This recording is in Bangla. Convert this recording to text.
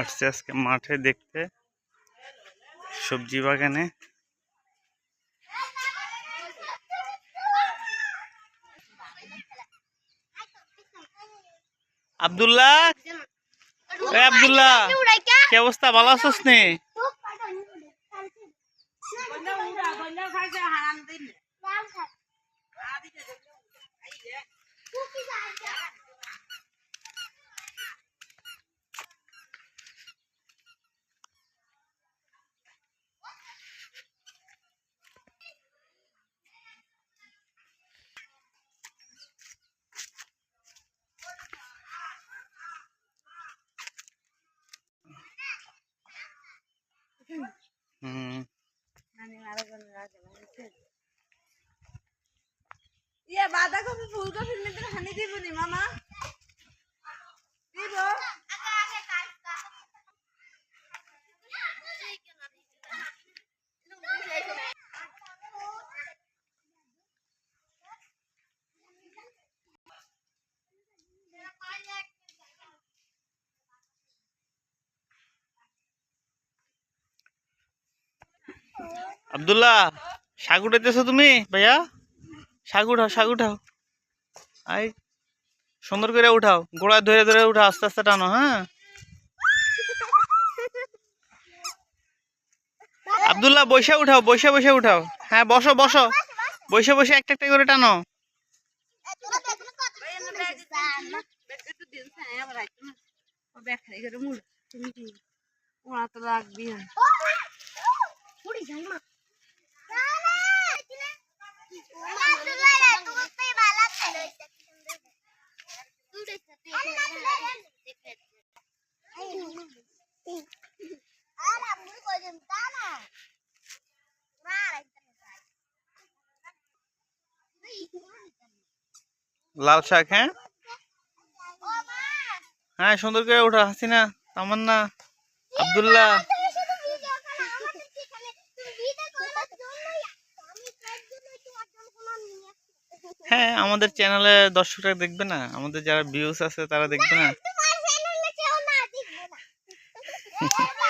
আসছে আজকে মাঠে দেখতে। সবজি বাগানে। আব্দুল্লাহ? আব্দুল্লাহ কি অবস্থা? ভালো আছিস নি? হুম। ইয়ে বাঁধাকপি ফুলকপির মধ্যে হানি দিব মামা। আব্দুল্লাহ শাক উঠাইতেছো তুমি? ভাইয়া শাক উঠাও শাক উঠাও। আই, সুন্দর করে উঠাও। গোড়া ধরে ধরে উঠাও, আস্তে আস্তে টানো হ্যাঁ? আব্দুল্লাহ, বসে উঠাও, বসে বসে উঠাও। হ্যাঁ বসো বসো। বসে বসে একটা একটা করে টানো। লাল শাক হ্যাঁ? হ্যাঁ সুন্দর করে ওঠা হাসিনা তামান্না আবদুল্লাহ। হ্যাঁ আমাদের চ্যানেলে দর্শকরা দেখবে না? আমাদের যারা ভিউস আছে তারা দেখবে না?